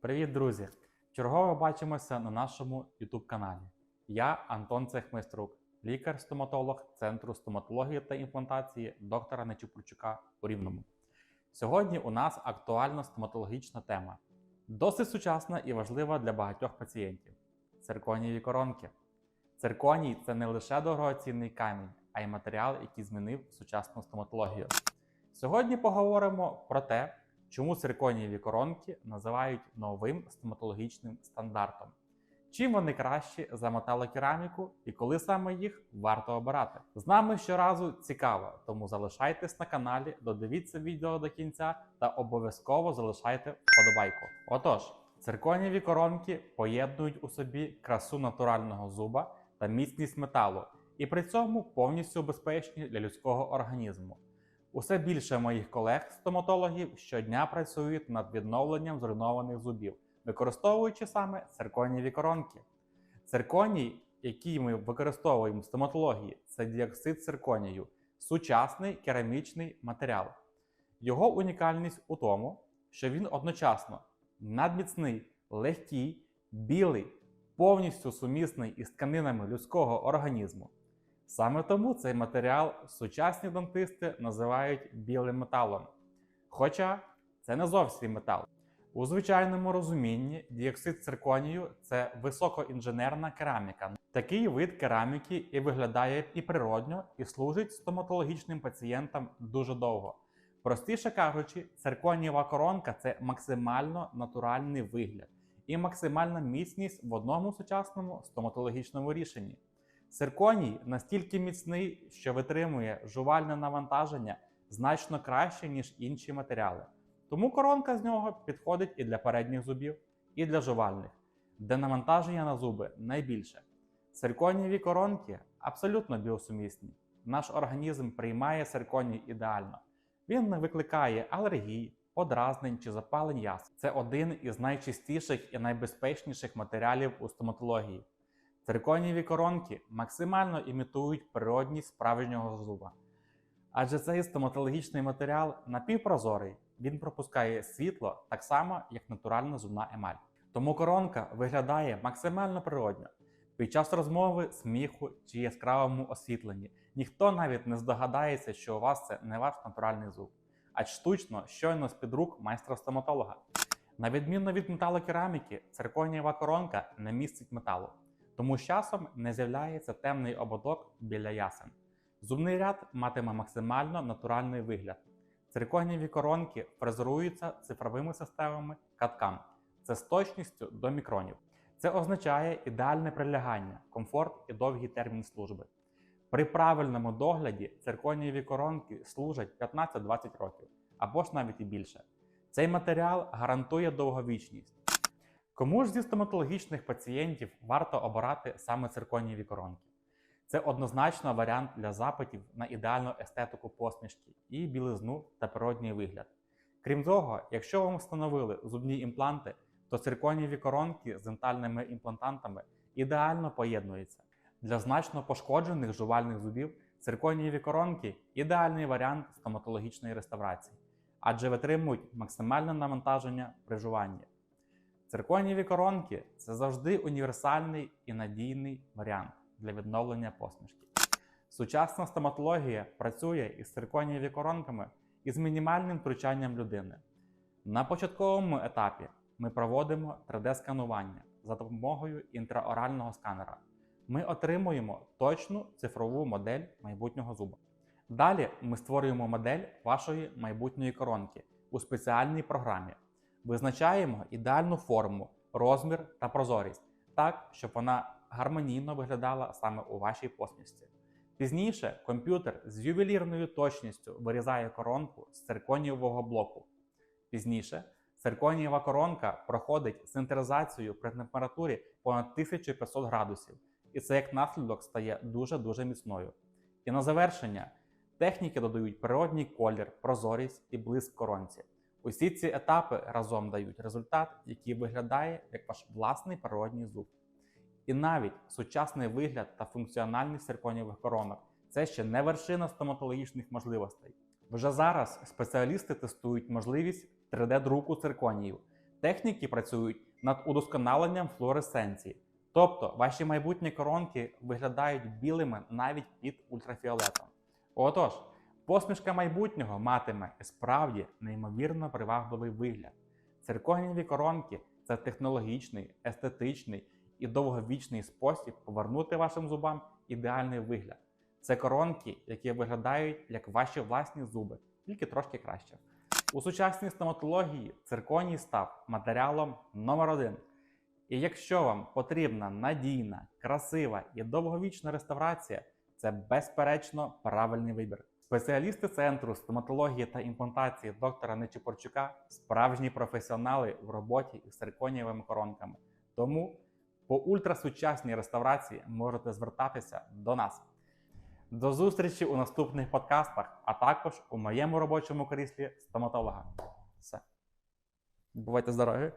Привіт, друзі! Чергово бачимося на нашому YouTube каналі. Я Антон Цехмайструк, лікар-стоматолог Центру стоматології та імплантації доктора Нечупурчука у Рівному. Сьогодні у нас актуальна стоматологічна тема, досить сучасна і важлива для багатьох пацієнтів цирконієві коронки. Цирконій це не лише дорогоцінний камінь, а й матеріал, який змінив сучасну стоматологію. Сьогодні поговоримо про те, чому цирконієві коронки називають новим стоматологічним стандартом. Чим вони кращі за металокераміку і коли саме їх варто обирати? З нами щоразу цікаво, тому залишайтесь на каналі, додивіться відео до кінця та обов'язково залишайте вподобайку. Отож, цирконієві коронки поєднують у собі красу натурального зуба та міцність металу, і при цьому повністю безпечні для людського організму. Усе більше моїх колег-стоматологів щодня працюють над відновленням зруйнованих зубів, використовуючи саме цирконієві коронки. Цирконій, який ми використовуємо в стоматології, це діоксид цирконію, сучасний керамічний матеріал. Його унікальність у тому, що він одночасно надміцний, легкий, білий, повністю сумісний із тканинами людського організму. Саме тому цей матеріал сучасні дантисти називають білим металом. Хоча це не зовсім метал. У звичайному розумінні діоксид цирконію це високоінженерна кераміка. Такий вид кераміки і виглядає і природньо, і служить стоматологічним пацієнтам дуже довго. Простіше кажучи, цирконієва коронка це максимально натуральний вигляд і максимальна міцність в одному сучасному стоматологічному рішенні. Цирконій настільки міцний, що витримує жувальне навантаження значно краще, ніж інші матеріали. Тому коронка з нього підходить і для передніх зубів, і для жувальних, де навантаження на зуби найбільше. Цирконієві коронки абсолютно біосумісні. Наш організм приймає цирконій ідеально. Він не викликає алергій, подразнень чи запалень ясен. Це один із найчистіших і найбезпечніших матеріалів у стоматології. Цирконієві коронки максимально імітують природність справжнього зуба. Адже цей стоматологічний матеріал напівпрозорий, він пропускає світло так само, як натуральна зубна емаль. Тому коронка виглядає максимально природньо. Під час розмови, сміху чи яскравому освітленні ніхто навіть не здогадається, що у вас це не ваш натуральний зуб, а штучно щойно з-під рук майстра стоматолога. На відміну від металокераміки, цирконієва коронка не містить металу тому з часом не з'являється темний ободок біля ясен. Зубний ряд матиме максимально натуральний вигляд. Цирконієві коронки фрезеруються цифровими системами каткам. Це з точністю до мікронів. Це означає ідеальне прилягання, комфорт і довгий термін служби. При правильному догляді цирконієві коронки служать 15-20 років або ж навіть і більше. Цей матеріал гарантує довговічність. Кому ж зі стоматологічних пацієнтів варто обирати саме цирконієві коронки? Це однозначно варіант для запитів на ідеальну естетику посмішки і білизну та природній вигляд. Крім того, якщо вам встановили зубні імпланти, то цирконієві коронки з дентальними імплантантами ідеально поєднуються. Для значно пошкоджених жувальних зубів цирконієві коронки ідеальний варіант стоматологічної реставрації, адже витримують максимальне навантаження при жуванні. Цирконієві коронки це завжди універсальний і надійний варіант для відновлення посмішки. Сучасна стоматологія працює із цирконієві коронками із мінімальним втручанням людини. На початковому етапі ми проводимо 3D-сканування за допомогою інтраорального сканера. Ми отримуємо точну цифрову модель майбутнього зуба. Далі ми створюємо модель вашої майбутньої коронки у спеціальній програмі. Визначаємо ідеальну форму, розмір та прозорість, так, щоб вона гармонійно виглядала саме у вашій посмішці. Пізніше комп'ютер з ювелірною точністю вирізає коронку з цирконієвого блоку. Пізніше цирконієва коронка проходить синтеризацію при температурі понад 1500 градусів, і це як наслідок стає дуже-дуже міцною. І на завершення техніки додають природній колір, прозорість і блиск коронці. Усі ці етапи разом дають результат, який виглядає як ваш власний природній зуб. І навіть сучасний вигляд та функціональність цирконієвих коронок це ще не вершина стоматологічних можливостей. Вже зараз спеціалісти тестують можливість 3D-друку цирконіїв Техніки працюють над удосконаленням флуоресценції, тобто ваші майбутні коронки виглядають білими навіть під ультрафіолетом. Отож, посмішка майбутнього матиме справді неймовірно привабливий вигляд. Цирконіві коронки це технологічний, естетичний і довговічний спосіб повернути вашим зубам ідеальний вигляд. Це коронки, які виглядають як ваші власні зуби, тільки трошки краще. У сучасній стоматології цирконій став матеріалом номер один. І якщо вам потрібна надійна, красива і довговічна реставрація, це безперечно правильний вибір. Спеціалісти центру стоматології та імплантації доктора Нечіпорчука справжні професіонали в роботі із цирконієвими коронками. Тому по ультрасучасній реставрації можете звертатися до нас. До зустрічі у наступних подкастах, а також у моєму робочому кріслі стоматолога. Все. Бувайте здорові!